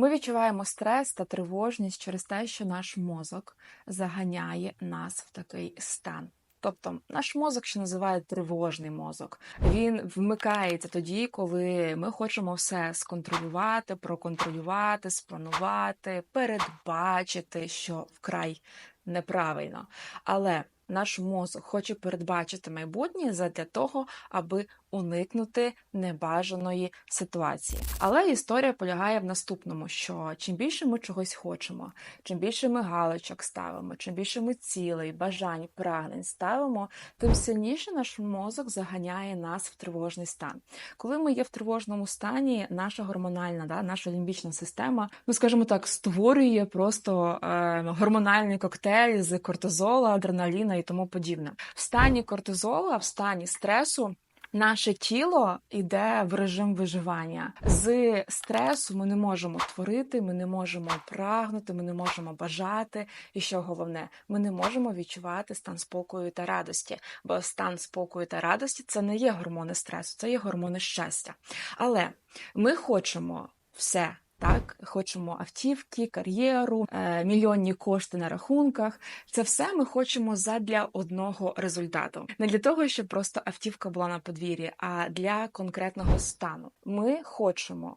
Ми відчуваємо стрес та тривожність через те, що наш мозок заганяє нас в такий стан. Тобто наш мозок ще називають тривожний мозок. Він вмикається тоді, коли ми хочемо все сконтролювати, проконтролювати, спланувати, передбачити, що вкрай неправильно. Але наш мозок хоче передбачити майбутнє задля того, аби уникнути небажаної ситуації. Але історія полягає в наступному: що чим більше ми чогось хочемо, чим більше ми галочок ставимо, чим більше ми цілей, бажань, прагнень ставимо, тим сильніше наш мозок заганяє нас в тривожний стан. Коли ми є в тривожному стані, наша гормональна, да, наша лімбічна система, ну скажімо так, створює просто е, гормональний коктейль з кортизола, адреналіна і тому подібне. В стані кортизола, в стані стресу. Наше тіло йде в режим виживання. З стресу ми не можемо творити, ми не можемо прагнути, ми не можемо бажати. І що головне, ми не можемо відчувати стан спокою та радості. Бо стан спокою та радості це не є гормони стресу, це є гормони щастя. Але ми хочемо все. Так, хочемо автівки, кар'єру, е, мільйонні кошти на рахунках. Це все ми хочемо задля одного результату. Не для того, щоб просто автівка була на подвір'ї, а для конкретного стану. Ми хочемо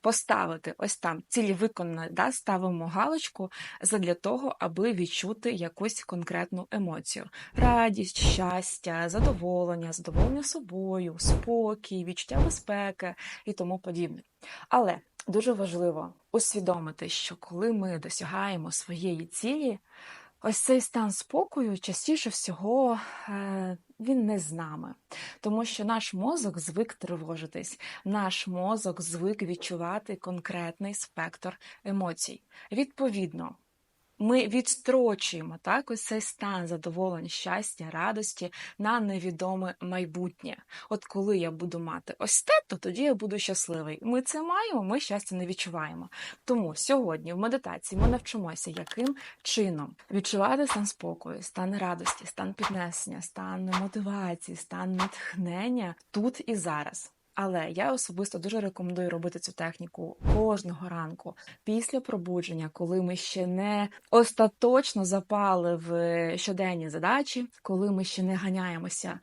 поставити ось там цілі виконано, да, ставимо галочку задля того, аби відчути якусь конкретну емоцію: радість, щастя, задоволення, задоволення собою, спокій, відчуття безпеки і тому подібне. Але дуже важливо усвідомити, що коли ми досягаємо своєї цілі, ось цей стан спокою частіше всього е, він не з нами, тому що наш мозок звик тривожитись, наш мозок звик відчувати конкретний спектр емоцій. Відповідно. Ми відстрочуємо так ось цей стан задоволення, щастя, радості на невідоме майбутнє. От коли я буду мати ось те, то тоді я буду щасливий. Ми це маємо, ми щастя не відчуваємо. Тому сьогодні в медитації ми навчимося, яким чином відчувати стан спокою, стан радості, стан піднесення, стан мотивації, стан натхнення тут і зараз. Але я особисто дуже рекомендую робити цю техніку кожного ранку після пробудження, коли ми ще не остаточно запали в щоденні задачі, коли ми ще не ганяємося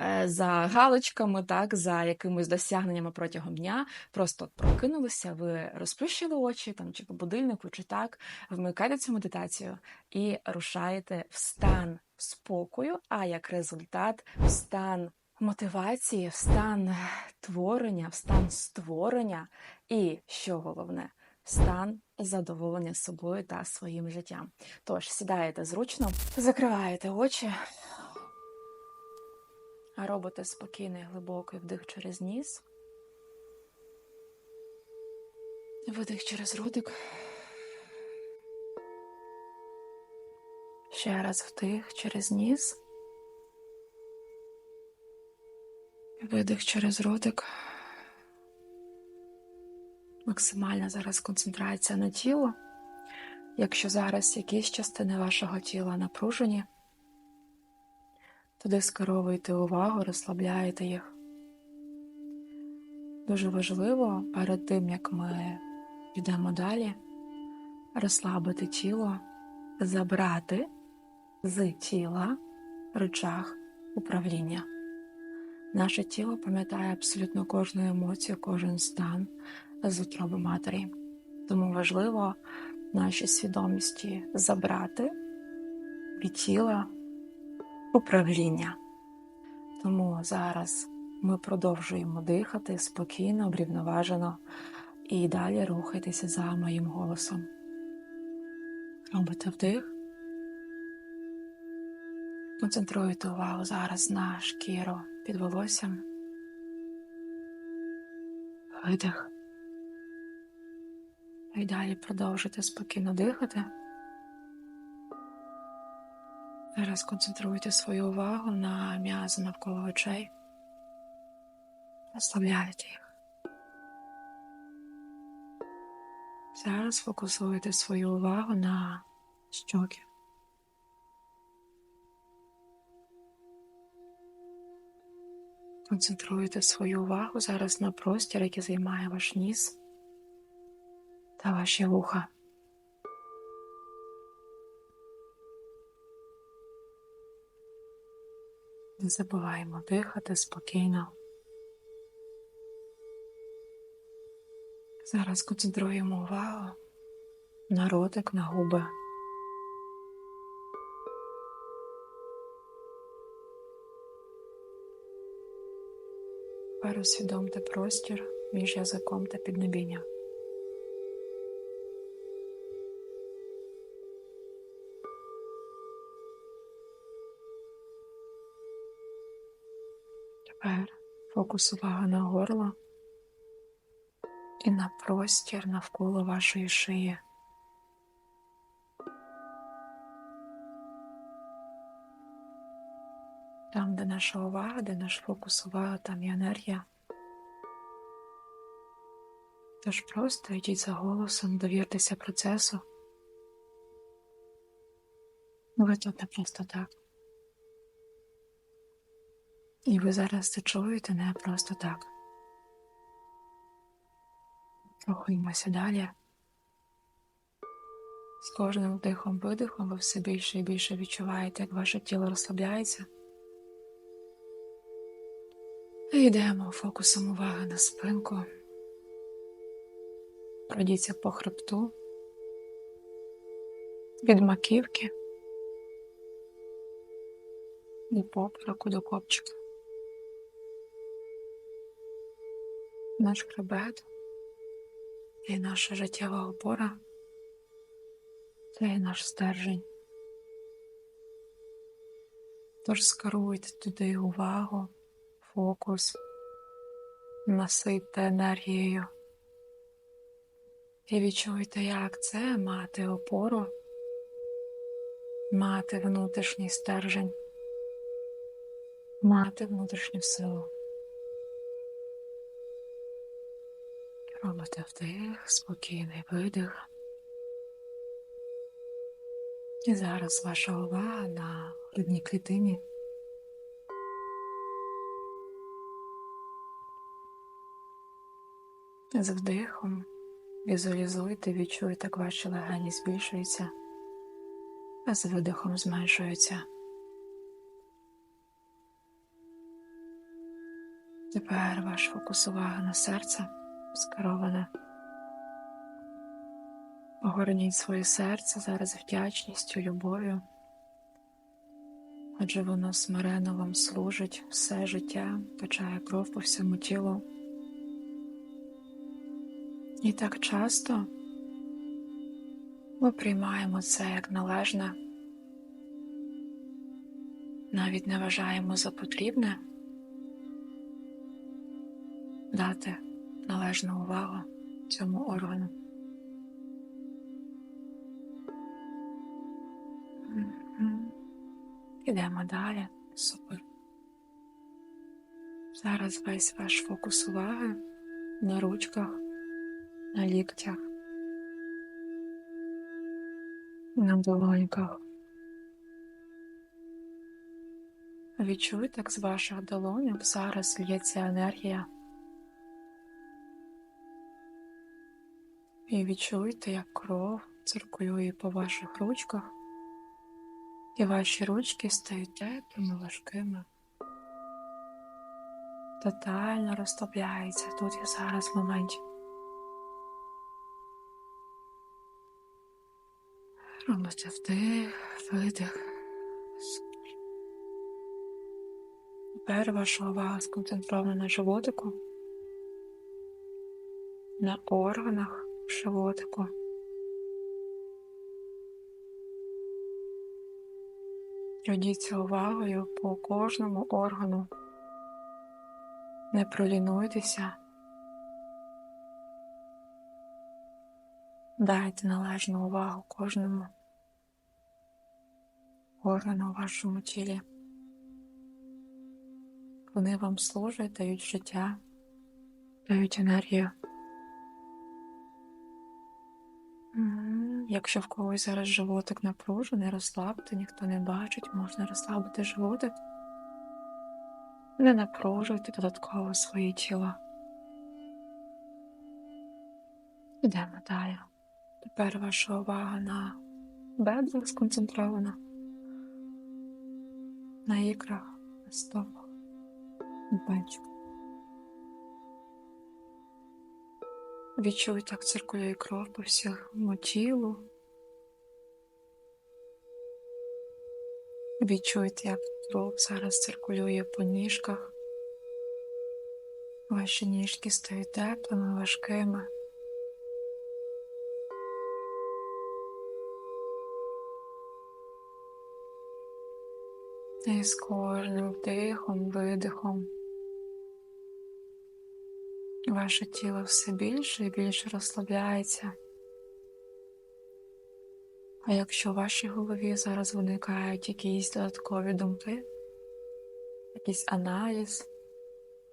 е, за галочками, так за якимись досягненнями протягом дня. Просто прокинулися, ви розплющили очі там чи по будильнику, чи так, вмикайте цю медитацію і рушаєте в стан спокою, а як результат в стан мотивації, в стан творення, в стан створення і, що головне, в стан задоволення собою та своїм життям. Тож, сідаєте зручно, закриваєте очі, робите спокійний глибокий вдих через ніс, видих через ротик. Ще раз вдих через ніс. Видих через ротик. Максимальна зараз концентрація на тіло. Якщо зараз якісь частини вашого тіла напружені, туди скеровуйте увагу, розслабляєте їх. Дуже важливо перед тим, як ми підемо далі, розслабити тіло, забрати з тіла рычаг управління. Наше тіло пам'ятає абсолютно кожну емоцію, кожен стан з утроби матері. Тому важливо наші свідомості забрати від тіла управління. Тому зараз ми продовжуємо дихати спокійно, врівноважено і далі рухайтеся за моїм голосом. Робите вдих. Концентруйте увагу зараз на шкіру під волоссям. Видих. І далі продовжуйте спокійно дихати. Зараз концентруйте свою увагу на м'язи навколо очей. Розслабляйте їх. Зараз фокусуйте свою увагу на щоки. Концентруйте свою увагу зараз на простір, який займає ваш ніс. та ваші вуха. Не забуваємо дихати спокійно. Зараз концентруємо увагу на ротик, на губи. Тепер усвідомте простір між язиком та піднебінням. Тепер фокус уваги на горло і на простір навколо вашої шиї. Там, де наша увага, де наш фокус уваги, там є енергія. Тож просто йдіть за голосом, довіртеся процесу. Ви тут не просто так. І ви зараз це чуєте не просто так. Рухаємося далі. З кожним вдихом видихом ви все більше і більше відчуваєте, як ваше тіло розслабляється. Йдемо фокусом уваги на спинку. Пройдіться по хребту від маківки і попереку до копчика. Наш хребет і наша життєва опора це і наш стержень. Тож скеруйте туди увагу, фокус, наситьте енергією і відчуйте, як це мати опору, мати внутрішній стержень, мати внутрішню силу. Робите вдих, спокійний видих. І зараз ваша увага на грудній клітині. З вдихом візуалізуйте, відчуйте, як ваші легені збільшуються, а з видихом зменшуються. Тепер ваш фокус уваги на серце скероване. Огорніть своє серце зараз вдячністю, любов'ю, адже воно смиренно вам служить все життя, качає кров по всьому тілу. І так часто ми приймаємо це як належне, навіть не вважаємо за потрібне дати належну увагу цьому органу. Ідемо далі. Супер. Зараз весь ваш фокус уваги на ручках, на ліктях, на долоньках. Відчуйте, як з ваших долоньок зараз лється енергія. І відчуйте, як кров циркулює по ваших ручках, і ваші ручки стають теплими, важкими, тотально розслабляються тут і зараз в моменті. Робите вдих, видих. Тепер ваша увага сконцентрована на животику, на органах животику. Пройдіться увагою по кожному органу. Не пролінуйтеся. Дайте належну увагу кожному органу у вашому тілі. Вони вам служать, дають життя, дають енергію. Якщо в когось зараз животик напружений, розслабте, ніхто не бачить, можна розслабити животик. Не напружуйте додатково своє тіло. Йдемо далі. Тепер ваша увага на бедрах сконцентрована, на ікрах, на стопах, на пальчиках. Відчуйте, як циркулює кров по всьому тілу. Відчуйте, як кров зараз циркулює по ніжках. Ваші ніжки стають теплими, важкими. І з кожним вдихом, видихом ваше тіло все більше і більше розслабляється. А якщо в вашій голові зараз виникають якісь додаткові думки, якийсь аналіз,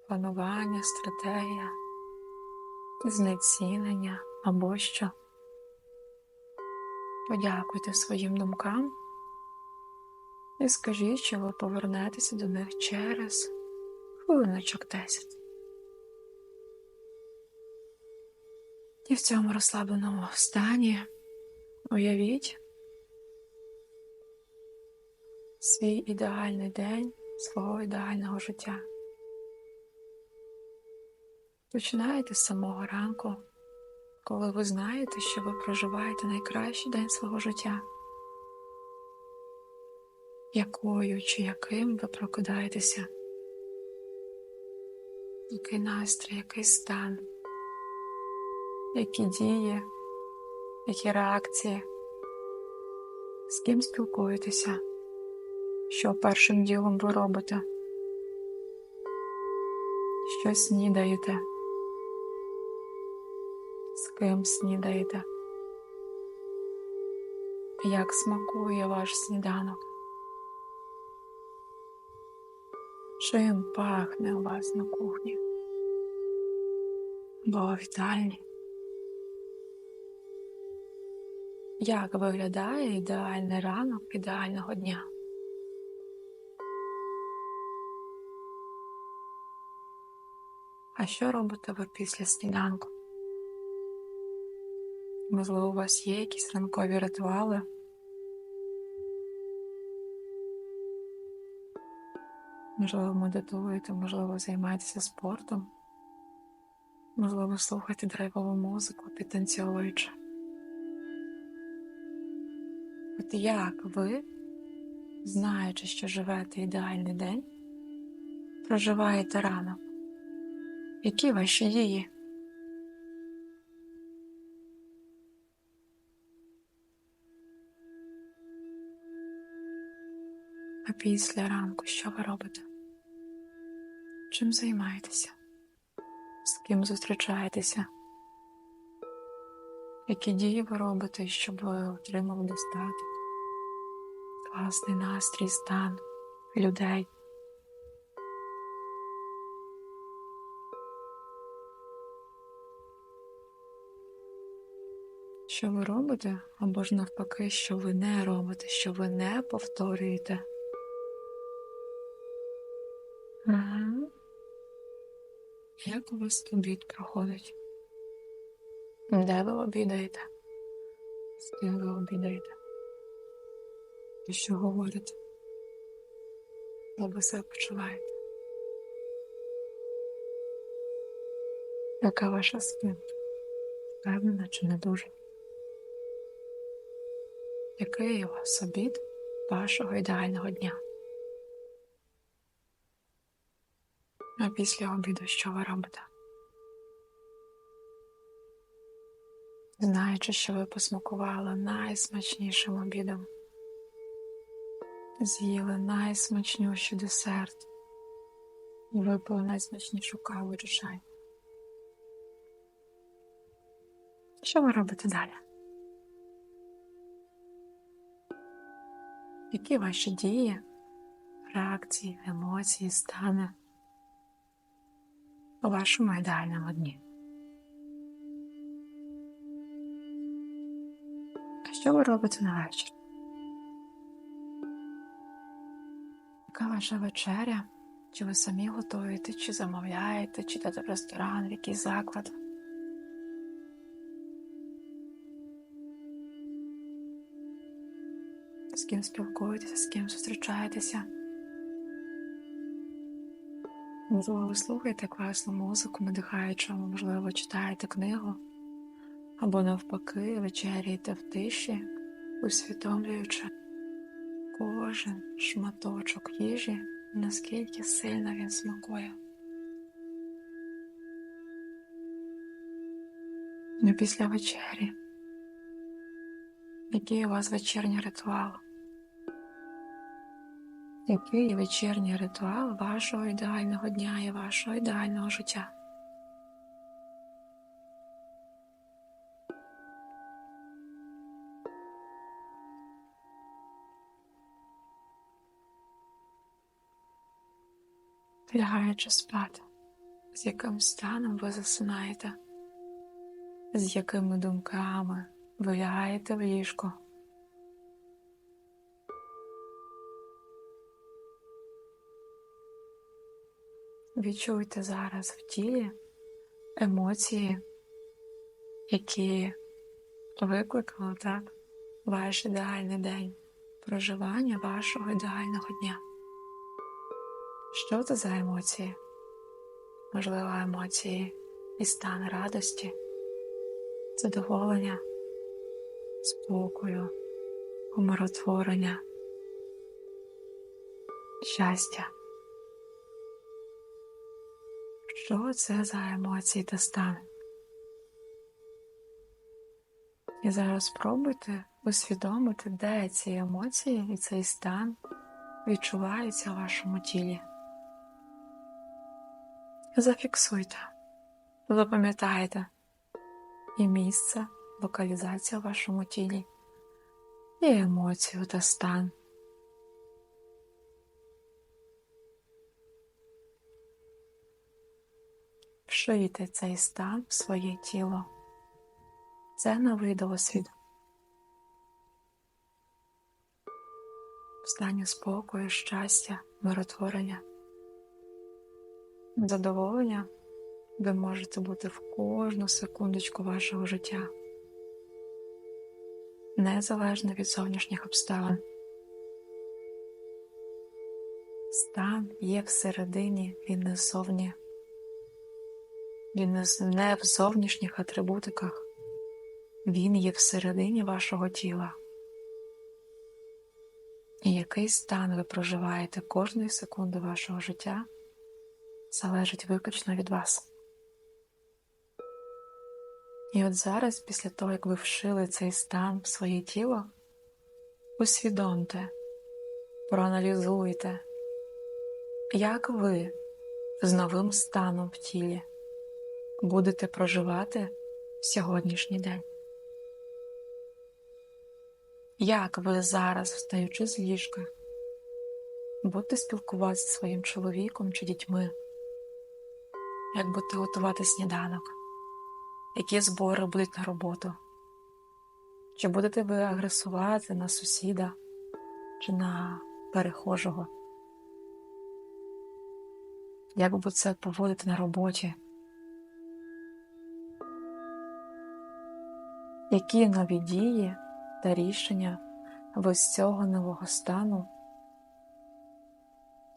планування, стратегія, знецінення або що, подякуйте своїм думкам і скажіть, що ви повернетеся до них через хвилиночок 10. І в цьому розслабленому стані уявіть свій ідеальний день свого ідеального життя. Починайте з самого ранку, коли ви знаєте, що ви проживаєте найкращий день свого життя. Якою чи яким ви прокидаєтеся? Який настрій, який стан? які дії, які реакції, з ким спілкуєтеся, що першим ділом ви робите, що снідаєте, з ким снідаєте, як смакує ваш сніданок, чим пахне у вас на кухні, бо в вітальні. Як виглядає ідеальний ранок ідеального дня? А що робите ви після сніданку? Можливо, у вас є якісь ранкові ритуали? Можливо, медитуєте, можливо, займаєтеся спортом, можливо, слухаєте драйвову музику, підтанцьовуючи. От як ви, знаючи, що живете ідеальний день, проживаєте ранок? Які ваші дії? А після ранку що ви робите? Чим займаєтеся? З ким зустрічаєтеся? Які дії ви робите, щоб ви отримали достаток? Класний настрій, стан людей. Що ви робите, або ж навпаки, що ви не робите, що ви не повторюєте? Як у вас обід проходить? Де ви обідаєте? З ким ви обідаєте? І що говорите? Як ви себе почуваєте? Яка ваша спинка? Впевнена чи не дуже? Який у вас обід вашого ідеального дня? А після обіду що ви робите? знаючи, що ви посмакували найсмачнішим обідом, з'їли найсмачніший десерт і випили найсмачнішу каву чи чай. Що ви робите далі? Які ваші дії, реакції, емоції, стани у вашому ідеальному дні. А що ви робите на вечір? Яка ваша вечеря? Чи ви самі готуєте, чи замовляєте, чи йдете в ресторан, в якийсь заклад? З ким спілкуєтеся, з ким зустрічаєтеся? Можливо, ви слухаєте класну музику, надихаючу, можливо, читаєте книгу, або навпаки, вечеряєте в тиші, усвідомлюючи кожен шматочок їжі, наскільки сильно він смакує. Ну, після вечері. Який у вас вечірній ритуал? Який вечірній ритуал вашого ідеального дня і вашого ідеального життя? Лягаючи спати, з яким станом ви засинаєте, з якими думками ви лягаєте в ліжко. Відчуйте зараз в тілі емоції, які викликали так ваш ідеальний день, проживання вашого ідеального дня. Що це за емоції? Можливо, емоції і стан радості, задоволення, спокою, умиротворення, щастя. Що це за емоції та стан? І зараз спробуйте усвідомити, де ці емоції і цей стан відчуваються в вашому тілі. Зафіксуйте, запам'ятайте і місце, локалізація в вашому тілі, і емоцію та стан. Вшийте цей стан в своє тіло. Це новий досвід. В стані спокою, щастя, миротворення, задоволення ви можете бути в кожну секундочку вашого життя, незалежно від зовнішніх обставин. Стан є всередині, він не ззовні. Він не в зовнішніх атрибутиках, він є всередині вашого тіла. І який стан ви проживаєте кожної секунди вашого життя, залежить виключно від вас. І от зараз, після того, як ви вшили цей стан в своє тіло, усвідомте, проаналізуйте, як ви з новим станом в тілі будете проживати сьогоднішній день. Як ви зараз, встаючи з ліжка, будете спілкуватися зі своїм чоловіком чи дітьми, як будете готувати сніданок, які збори будуть на роботу, чи будете ви агресувати на сусіда чи на перехожого? Як ви це поводити на роботі? Які нові дії та рішення ви з цього нового стану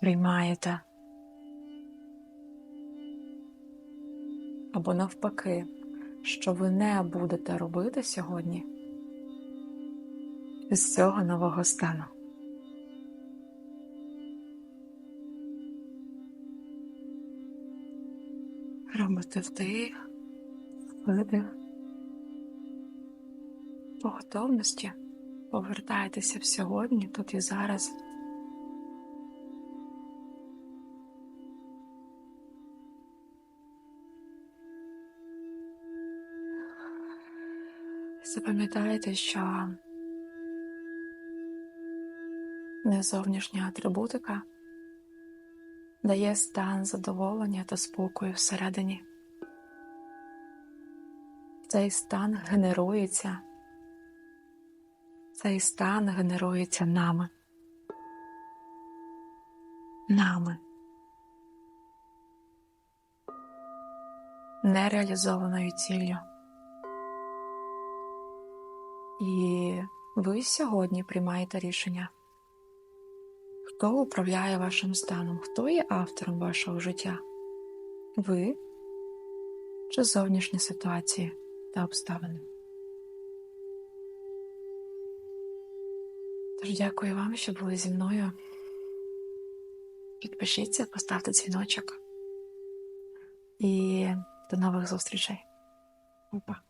приймаєте? Або навпаки, що ви не будете робити сьогодні з цього нового стану? Робите вдих, видих по готовності повертайтеся в сьогодні, тут і зараз. Запам'ятайте, що не зовнішня атрибутика дає стан задоволення та спокою всередині. Цей стан генерується цей стан генерується нами. Нами. Нереалізованою ціллю. І Ви сьогодні приймаєте рішення. Хто управляє вашим станом? Хто є автором вашого життя? Ви чи зовнішні ситуації та обставини? Тож дякую вам, що були зі мною. Підпишіться, поставте дзвіночок. І до нових зустрічей. Опа.